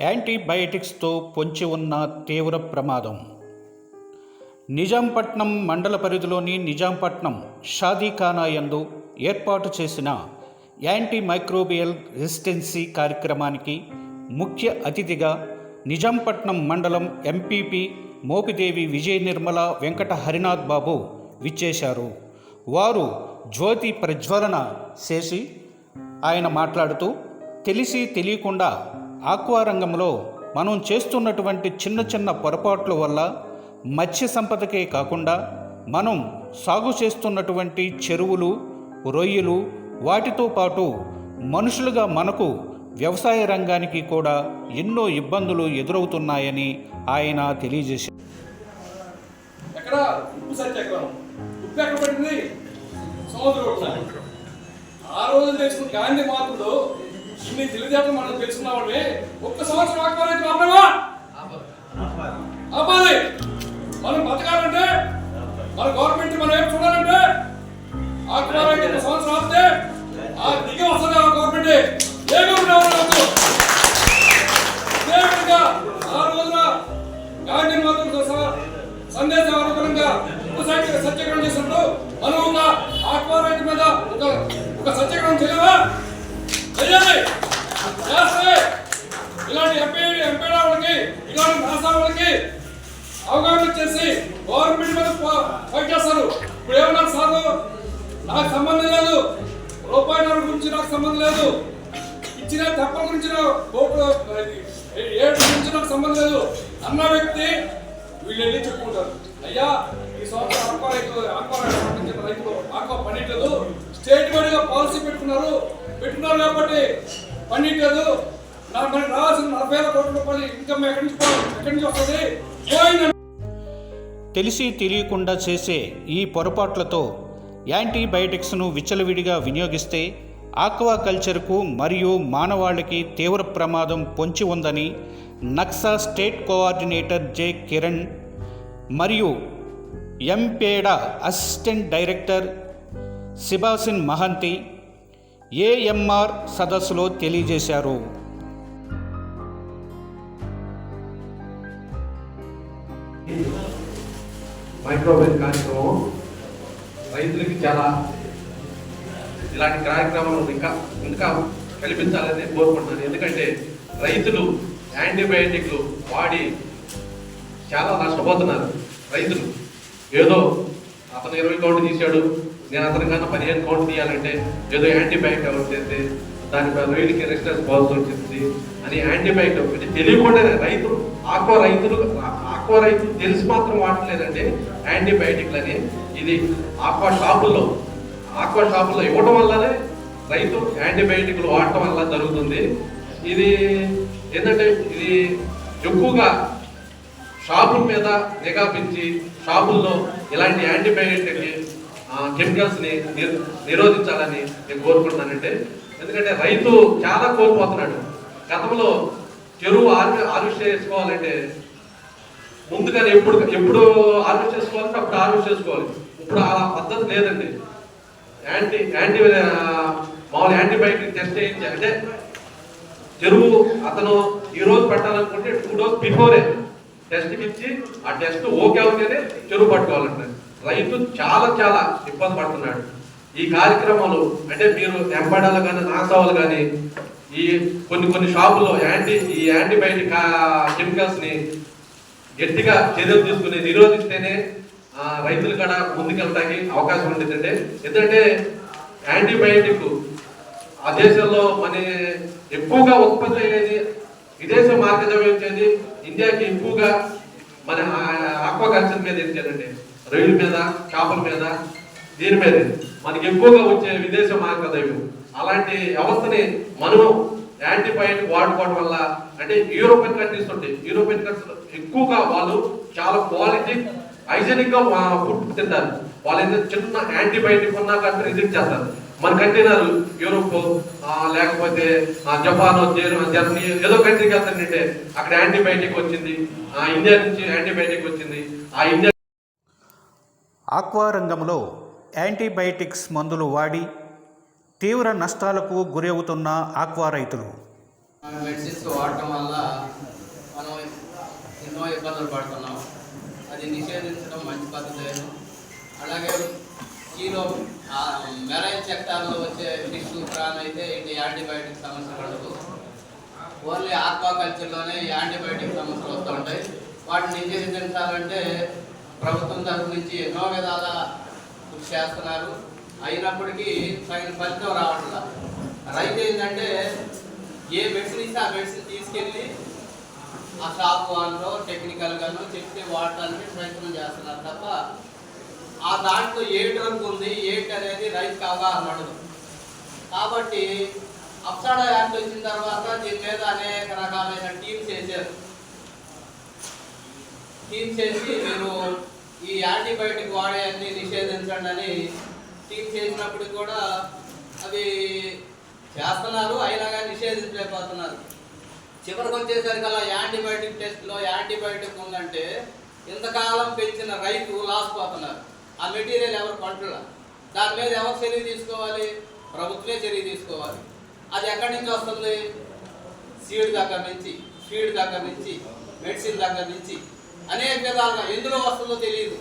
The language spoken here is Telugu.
యాంటీబయాటిక్స్తో పొంచి ఉన్న తీవ్ర ప్రమాదం. నిజాంపట్నం మండల పరిధిలోని నిజాంపట్నం షాదీఖానా యందు ఏర్పాటు చేసిన యాంటీ మైక్రోబియల్ రెసిస్టెన్సీ కార్యక్రమానికి ముఖ్య అతిథిగా నిజాంపట్నం మండలం ఎంపీపీ మోపిదేవి విజయ నిర్మల వెంకట హరినాథ్ బాబు విచ్చేశారు. వారు జ్యోతి ప్రజ్వలన చేసి ఆయన మాట్లాడుతూ తెలిసి తెలియకుండా ఆక్వా రంగంలో మనం చేస్తున్నటువంటి చిన్న చిన్న పొరపాట్ల వల్ల మత్స్య సంపదకే కాకుండా మనం సాగు చేస్తున్నటువంటి చెరువులు రొయ్యలు వాటితో పాటు మనుషులుగా మనకు వ్యవసాయ రంగానికి కూడా ఎన్నో ఇబ్బందులు ఎదురవుతున్నాయని ఆయన తెలియజేశారు. ఎక్కడ? ఉప్పు సత్యాగ్రహం. ఉప్పు ఎక్కడ పడింది? సముద్రం ఆ రోజు తెలిసిన గాంధీ మాతృడు ఇన్ని తెలివితేటలు మనం తెలుసుకున్న వాళ్ళే ఒక్క సంవత్సరం ఆకుపారైతే ఆపడమా ఆపాలి మనం బతకాలంటే మన గవర్నమెంట్ మనం ఏం చూడాలంటే ఆకుపారైతే ఒక సంవత్సరం ఆపితే ఆ దిగి వస్తుంది ఆ గవర్నమెంట్ ఏ గవర్నమెంట్ అవ్వదు విధంగా ఆ రోజున గాంధీ మాతృతో సహా సందేశం అనుగుణంగా ఉప్పు సత్య సత్యాగ్రహం చేసినప్పుడు మనం ఒక ఆక్వా మీద ఒక ఒక సత్యాగ్రహం చేయవా ఇలాంటి ఎంపీ ఎంపీల వాళ్ళకి ఇలాంటి నాసా వాళ్ళకి అవగాహన చేసి గవర్నమెంట్ మీద ఫ- ఫైట్ చేస్తారు. ఇప్పుడు ఏమన్నారు సార్ నాకు సంబంధం లేదు. రూపాయల గురించి నాకు సంబంధం లేదు. ఇచ్చిన తప్పల గురించి నాకు కోర్టు ఏడు గురించి నాకు సంబంధం లేదు. అన్న వ్యక్తి వీళ్ళు వెళ్ళి చెప్పుకుంటారు. అయ్యా ఈ సంవత్సరం ఆక్వా రైతు ఆక్వా రైతు పండించిన రైతులు ఆక్వా పండించలేదు స్టేట్ వైడ్గా పాలసీ పెట్టుకున్నారు. పెట్టుకున్నారు కాబట్టి పండించలేదు నాకు మనకి రావాల్సిన నలభై వేల కోట్ల రూపాయలు ఇన్కమ్ ఎక్కడి నుంచి ఎక్కడి నుంచి వస్తుంది? పోయింది తెలిసి తెలియకుండా చేసే ఈ పొరపాట్లతో యాంటీబయాటిక్స్ను విచ్చలవిడిగా వినియోగిస్తే ఆక్వాకల్చర్కు మరియు మానవాళికి తీవ్ర ప్రమాదం పొంచి ఉందని NaCSA state coordinator J. Kiran మరియు MPEDA assistant director Sibasish Mohanty AMR సదస్సులో తెలియజేశారు? మైక్రోవేవ్ కార్యక్రమం. రైతులకి చాలా ఇలాంటి కార్యక్రమాలు ఇంకా ఇంకా కల్పించాలని కోరుకుంటున్నాను. ఎందుకంటే రైతులు యాంటీబయాటిక్లు వాడి చాలా నష్టపోతున్నారు. రైతులు ఏదో అతను ఇరవై కోట్లు తీశాడు నేను అతనికన్నా పదిహేను కౌంట్ తీయాలంటే ఏదో యాంటీబయాటిక్ ఎవరు చేస్తే దాని రైతుకి రెసిస్టెన్స్ పాలసీ వచ్చింది అని యాంటీబయాటిక్ ఇది తెలియకుండానే రైతు ఆక్వా రైతులు ఆక్వా రైతులు తెలిసి మాత్రం వాడలేదంటే యాంటీబయాటిక్లని అని ఇది ఆక్వా షాపుల్లో ఆక్వా షాపుల్లో ఇవ్వడం వల్లనే రైతు యాంటీబయాటిక్లు వాడటం వల్ల జరుగుతుంది. ఇది ఏంటంటే ఇది ఎక్కువగా షాపుల మీద నిఘా పెంచి షాపుల్లో ఇలాంటి యాంటీబయాటిక్ కెమికల్స్ని నిరోధించాలని నేను కోరుకుంటున్నానంటే ఎందుకంటే రైతు చాలా కోల్పోతున్నాడు. గతంలో చెరువు ఆర్మి హార్వెస్ట్ చేసుకోవాలంటే ముందుగానే ఎప్పుడు ఎప్పుడు హార్వెస్ట్ చేసుకోవాలంటే అప్పుడు హార్వెస్ట్ చేసుకోవాలి. ఇప్పుడు అలా పద్ధతి లేదండి. యాంటీ యాంటీ మామూలు యాంటీబయాటిక్ టెస్ట్ చేయించి అంటే చెరువు అతను ఈ రోజు పెట్టాలనుకుంటే టూ డోస్ బిఫోరే టెస్ట్ ఇచ్చి ఆ టెస్ట్ ఓకే అవుతేనే చెరువు పట్టుకోవాలంటే రైతు చాలా చాలా ఇబ్బంది పడుతున్నాడు. ఈ కార్యక్రమాలు అంటే మీరు ఎంపడాలు కానీ నాసాలు కానీ ఈ కొన్ని కొన్ని షాపుల్లో యాంటీ ఈ యాంటీబయాటిక్ కెమికల్స్ని గట్టిగా చర్యలు తీసుకుని నిరోధిస్తేనే రైతులు కూడా ముందుకెళ్ళడానికి అవకాశం ఉంటుందంటే ఎందుకంటే యాంటీబయాటిక్ ఆ దేశంలో మన ఎక్కువగా ఉత్పత్తి అయ్యేది విదేశ మార్కెట్ వచ్చేది ఇండియాకి ఎక్కువగా మన ఆక్వాకల్చర్ మీద ఇచ్చారండి రైలు మీద చేపల మీద దీని మీద? మనకి ఎక్కువగా వచ్చే విదేశ మార్కెట్ అలాంటి వ్యవస్థని మనం యాంటీబయాటిక్ వాడుకోవడం వల్ల అంటే యూరోపియన్ కంట్రీస్ ఉంటాయి యూరోపియన్ కంట్రీస్ ఎక్కువగా వాళ్ళు చాలా క్వాలిటీ హైజెనిక్గా ఫుడ్ తింటారు. వాళ్ళు ఏంటంటే చిన్న యాంటీబయాటిక్ ఉన్నా కంటే రిజెక్ట్ చేస్తారు. మన కంటైనర్ యూరోప్ లేకపోతే జపాన్ జర్మనీ ఏదో కంట్రీకి వెళ్తానంటే అక్కడ యాంటీబయాటిక్ వచ్చింది. ఆ, ఇండియా నుంచి యాంటీబయాటిక్ వచ్చింది. ఆ ఇండియా ఆక్వా రంగంలో యాంటీబయాటిక్స్ మందులు వాడి తీవ్ర నష్టాలకు గురవుతున్న ఆక్వా రైతులు. మెడిసిన్స్ వాడటం వల్ల మనం ఎన్నో ఇబ్బందులు పడుతున్నాం. అది నిషేధించడం మంచి పద్ధతి లేదు. అలాగే ఈలో మెరైన్ సెక్టార్లో వచ్చే ఫిష్ ప్రాన్ అయితే ఇది యాంటీబయాటిక్ సమస్య ఉండదు ఓన్లీ ఆక్వాకల్చర్లోనే ఈ యాంటీబయాటిక్ సమస్యలు వస్తూ ఉంటాయి. వాటిని నిషేధించాలంటే ప్రభుత్వం తరఫు నుంచి ఎన్నో విధాల కృషి చేస్తున్నారు. అయినప్పటికీ తగిన ఫలితం రావట్లేదు రైతు ఏంటంటే ఏ మెడిసిన్ ఇస్తే ఆ మెడిసిన్ తీసుకెళ్ళి ఆ షాప్ వాళ్ళలో టెక్నికల్గాను చెప్తే వాడటానికి ప్రయత్నం చేస్తున్నారు తప్ప ఆ దాంట్లో ఏ వరకు ఉంది ఏంటి అనేది రైతుకి అవగాహన ఉండదు. కాబట్టి అప్సాడా యాక్ట్ వచ్చిన తర్వాత దీని మీద అనేక రకాలైన టీమ్స్ వేసారు టీమ్స్ వేసి మీరు ఈ యాంటీబయాటిక్ వాడే అన్ని నిషేధించండి అని టీమ్స్ చేసినప్పుడు కూడా అవి చేస్తున్నారు అయినా కానీ నిషేధించలేకపోతున్నారు. చివరికి వచ్చేసరికల్లా యాంటీబయాటిక్ టెస్ట్లో యాంటీబయాటిక్ ఉందంటే ఇంతకాలం పెంచిన రైతు లాస్ పోతున్నారు ఆ మెటీరియల్ ఎవరు పంటల దాని మీద ఎవరు చర్య తీసుకోవాలి? ప్రభుత్వమే చర్య తీసుకోవాలి. అది ఎక్కడి నుంచి వస్తుంది? సీడ్ దగ్గర నుంచి ఫీడ్ దగ్గర నుంచి మెడిసిన్ దగ్గర నుంచి. అనేక విధాలుగా ఎందులో వస్తుందో తెలియదు